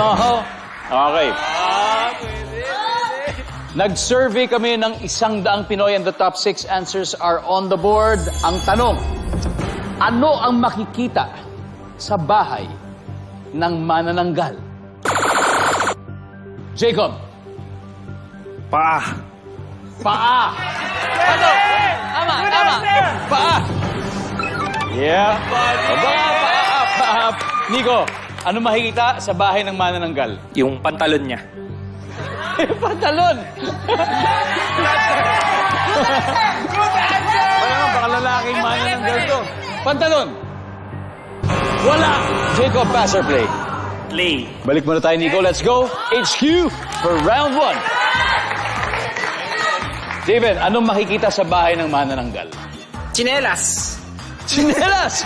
Oho. Okay. Nag-survey kami ng isang daang Pinoy and the top six answers are on the board. Ang tanong, ano ang makikita sa bahay ng manananggal? Jacob, Pa. paa. Ano? Tama, tama. Paa. Yeah. Paa, paa, paa. Nico, ano makikita sa bahay ng manananggal? Yung pantalon niya. Pantalon! Wala nga, baka lalaking manananggal to. Pantalon! Wala! Jacob, pass or play? Play. Balik muna tayo, Nico. Let's go. HQ for round one. David, anong makikita sa bahay ng manananggal? Chinelas. Sinelas!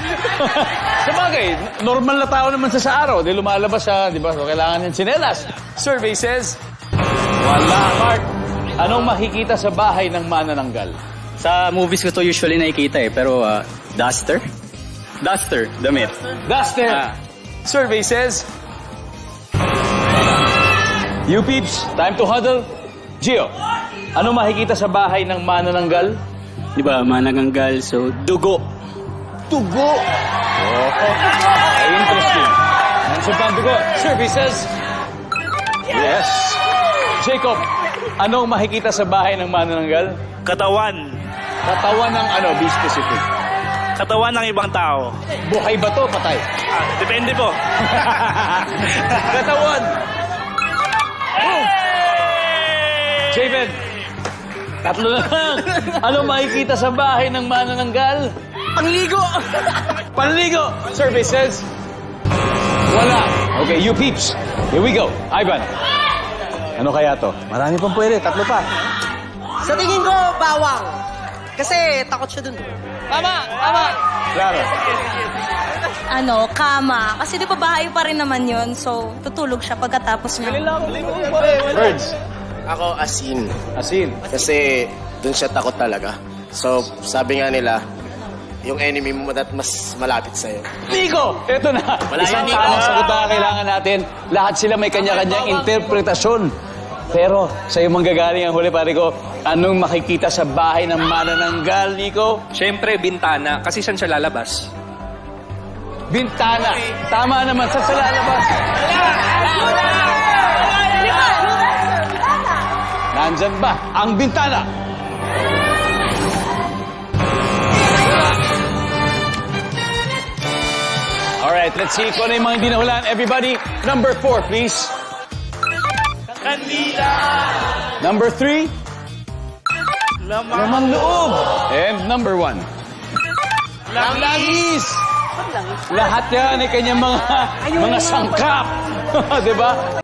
sa bagay, normal na tao naman sa sa araw. Di lumalabas siya, di ba? So, kailangan yung sinelas. Survey says, wala, Mark. Anong makikita sa bahay ng manananggal? Sa movies ko to usually nakikita eh, pero ah, duster? Duster, damit. Duster. Ah. Survey says, You peeps, time to huddle. Gio, anong makikita sa bahay ng manananggal? Di ba, managanggal, so dugo. Tugo. Oh, ay, interesting. Answer pa ang dugo. Says, Yes. Jacob, anong makikita sa bahay ng manananggal? Katawan. Katawan ng ano, be specific. Katawan ng ibang tao. Buhay ba to? Patay. Ah, depende po. Katawan. Javen, tatlo na lang. Anong makikita sa bahay ng manananggal? Pangligo. Panligo. Survey says, wala. Okay, you peeps. Here we go. Ivan. Ano kaya to? Marami pang pwede. Tatlo pa. Sa tingin ko, bawang. Kasi takot siya dun. Tama, tama. Clara. ano, kama. Kasi di ba bahay pa rin naman yun. So, tutulog siya pagkatapos niya. Birds. Ako asin. Asin. Kasi dun siya takot talaga. So, sabi nga nila, yung enemy mo dat mas malapit sa'yo. Nico! Ito na. Wala Isang yan, Nico. tamang sagot na kailangan natin. Lahat sila may kanya-kanyang interpretasyon. Pero sa'yo manggagaling ang huli, pare ko. Anong makikita sa bahay ng manananggal, Nico? Siyempre, bintana. Kasi saan siya lalabas? Bintana. Tama naman. Sa sa lalabas. Nandyan ba ang bintana? Alright, let's see kung ano yung mga hindi nahulaan. Everybody, number four, please. Kandila. Number three, Lamang. laman loob. And number one, langis. Lahat yan ay kanyang mga, mga sangkap. Di ba?